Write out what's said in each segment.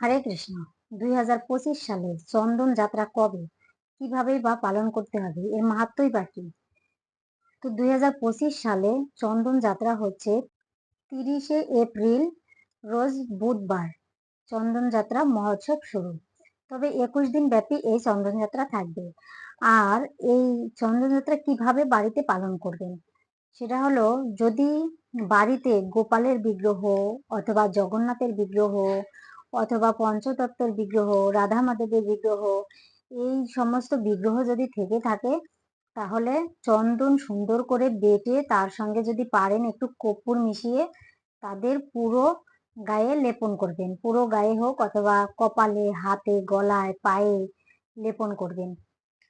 হরে কৃষ্ণ। দুই হাজার পঁচিশ সালে চন্দন যাত্রা কবে? কীভাবে বা পালন করতে হবে? এর মাহাত্মই বা কি? তো দুই সালে চন্দন যাত্রা হচ্ছে তিরিশে এপ্রিল, রোজ বুধবার চন্দন যাত্রা মহোৎসব শুরু। তবে একুশ দিন ব্যাপী এই চন্দন যাত্রা থাকবে। আর এই চন্দন যাত্রা কীভাবে বাড়িতে পালন করবেন? সেটা হলো, যদি বাড়িতে গোপালের বিগ্রহ অথবা জগন্নাথের বিগ্রহ অথবা পঞ্চতত্ত্বের বিগ্রহ, রাধা মাধবের বিগ্রহ, এই সমস্ত বিগ্রহ যদি থেকে থাকে, তাহলে চন্দন সুন্দর করে বেটে তার সঙ্গে যদি পারেন একটু কর্পূর মিশিয়ে, তাদের পুরো গায়ে লেপন করবেন। পুরো গায়ে হোক অথবা কপালে, হাতে, গলায়, পায়ে লেপন করবেন।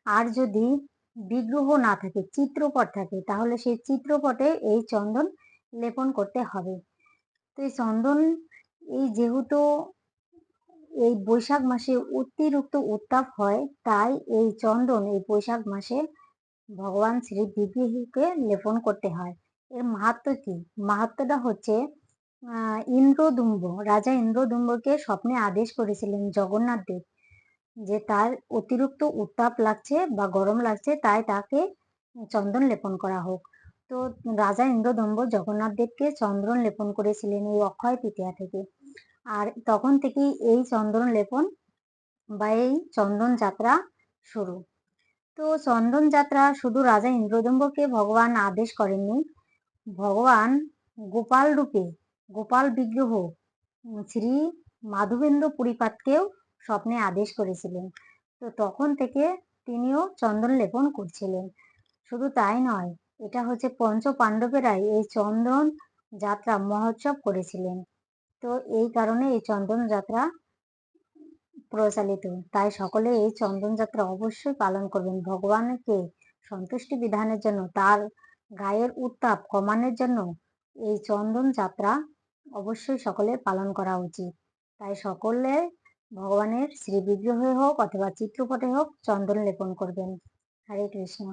আর যদি বিগ্রহ না থাকে, চিত্রপট থাকে, তাহলে সেই চিত্রপটে এই চন্দন লেপন করতে হবে। তো এই চন্দন, এই যেহেতু এই বৈশাখ মাসে অতিরিক্ত উত্তাপ হয়, তাই এই চন্দন এই বৈশাখ মাসে ভগবান শ্রী বিগ্রহকে লেপন করতে হয়। এর মাহাত্ম কি? মাহাত্মটা হচ্ছে ইন্দ্রদুম্ব, রাজা ইন্দ্রদুম্বকে স্বপ্নে আদেশ করেছিলেন জগন্নাথ দেব যে তার অতিরিক্ত উত্তাপ লাগছে বা গরম লাগছে, তাই তাকে চন্দন লেপন করা হোক। তো রাজা ইন্দ্রদম্ব জগন্নাথ দেবকে চন্দন লেপন করেছিলেন এই অক্ষয় তৃতীয়া থেকে। আর তখন থেকেই এই চন্দন লেপন বা এই চন্দন যাত্রা শুরু। তো চন্দন যাত্রা শুধু রাজা ইন্দ্রদম্বকে ভগবান আদেশ করেননি, ভগবান গোপাল রূপে, গোপাল বিগ্রহ শ্রী মাধবেন্দ্র পরিপাতকেও স্বপ্নে আদেশ করেছিলেন। তো তখন থেকে তিনিও চন্দন লেপন করছিলেন। শুধু তাই নয়, এটা হচ্ছে পঞ্চ পাণ্ডবেরাই এই চন্দন যাত্রা মহোৎসব করেছিলেন। তো এই কারণে এই চন্দন যাত্রা প্রচালিত। তাই সকলে এই চন্দন যাত্রা অবশ্যই পালন করবেন। ভগবানকে সন্তুষ্টি বিধানের জন্য, তার গায়ের উত্তাপ কমানোর জন্য এই চন্দন যাত্রা অবশ্যই সকলে পালন করা উচিত। তাই সকলে ভগবানের শ্রী বিগ্রহে হোক অথবা চিত্রপটে হোক চন্দন লেপন করবেন। হরে কৃষ্ণ।